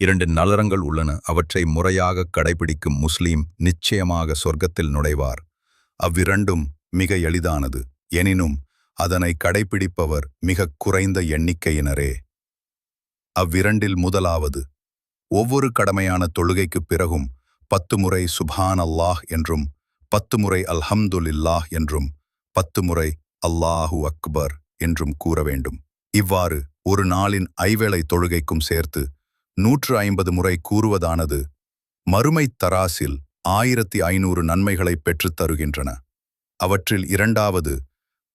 இரண்டு நலரங்கள் உள்ளன. அவற்றை முறையாக கடைபிடிக்கும் முஸ்லீம் நிச்சயமாக சொர்க்கத்தில் நுழைவார். அவ்விரண்டும் மிக எளிதானது. எனினும் அதனை கடைபிடிப்பவர் மிகக் குறைந்த எண்ணிக்கையினரே. அவ்விரண்டில் முதலாவது ஒவ்வொரு கடமையான தொழுகைக்குப் பிறகும் பத்து முறை சுபான் அல்லாஹ் என்றும் பத்து முறை அல்ஹம்துலில்லாஹ் என்றும் பத்து முறை அல்லாஹு அக்பர் என்றும் கூற வேண்டும். இவ்வாறு ஒரு நாளின் ஐவேளை தொழுகைக்கும் சேர்த்து நூற்று ஐம்பது முறை கூறுவதானது மறுமைத் தராசில் ஆயிரத்தி ஐநூறு நன்மைகளை பெற்றுத் தருகின்றன. அவற்றில் இரண்டாவது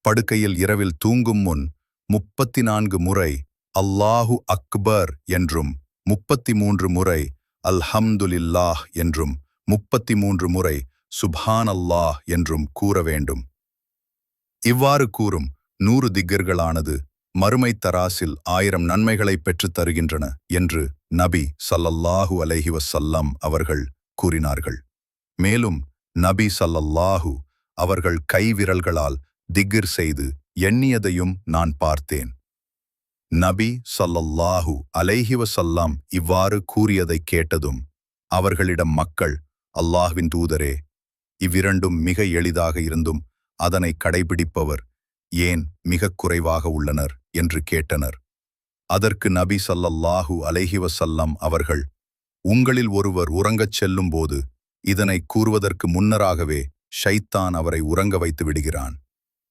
படுக்கையில் இரவில் தூங்கும் முன் முப்பத்தி நான்கு முறை அல்லாஹு அக்பர் என்றும் முப்பத்தி மூன்று முறை அல்ஹம்துலில்லாஹ் என்றும் முப்பத்தி மூன்று முறை சுபான் அல்லாஹ் என்றும் கூற வேண்டும். இவ்வாறு கூறும் நூறு திக்கர்களானது மறுமை தராசில் ஆயிரம் நன்மைகளை பெற்றுத் தருகின்றன என்று நபி சல்லல்லாஹு அலஹி வசல்லம் அவர்கள் கூறினார்கள். மேலும் நபி சல்லல்லாஹு அவர்கள் கைவிரல்களால் திகிர் செய்து எண்ணியதையும் நான் பார்த்தேன். நபி சல்லல்லாஹு அலைஹி வசல்லாம் இவ்வாறு கூறியதைக் கேட்டதும் அவர்களிடம் மக்கள் அல்லாஹ்வின் தூதரே இவ்விரண்டும் மிக எளிதாக இருந்தும் அதனை கடைபிடிப்பவர் ஏன் மிகக் குறைவாக உள்ளனர்? என்று கேட்டனர். அதற்கு நபி சல்லல்லாஹு அலைஹி வசல்லம் அவர்கள் உங்களில் ஒருவர் உறங்கச் செல்லும்போது இதனை கூறுவதற்கு முன்னராகவே ஷைத்தான் அவரை உறங்க வைத்து விடுகிறான்.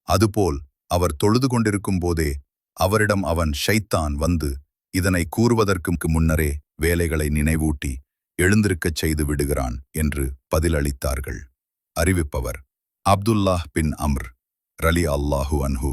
அதுபோல் அவர் தொழுது கொண்டிருக்கும் போதே அவரிடம் அவன் ஷைத்தான் வந்து இதனை கூறுவதற்கு முன்னரே வேலைகளை நினைவூட்டி எழுந்திருக்கச் செய்து விடுகிறான் என்று பதிலளித்தார்கள். அறிவிப்பவர் அப்துல்லாஹ் பின் அம்ர் ரலி அல்லாஹு அன்ஹு.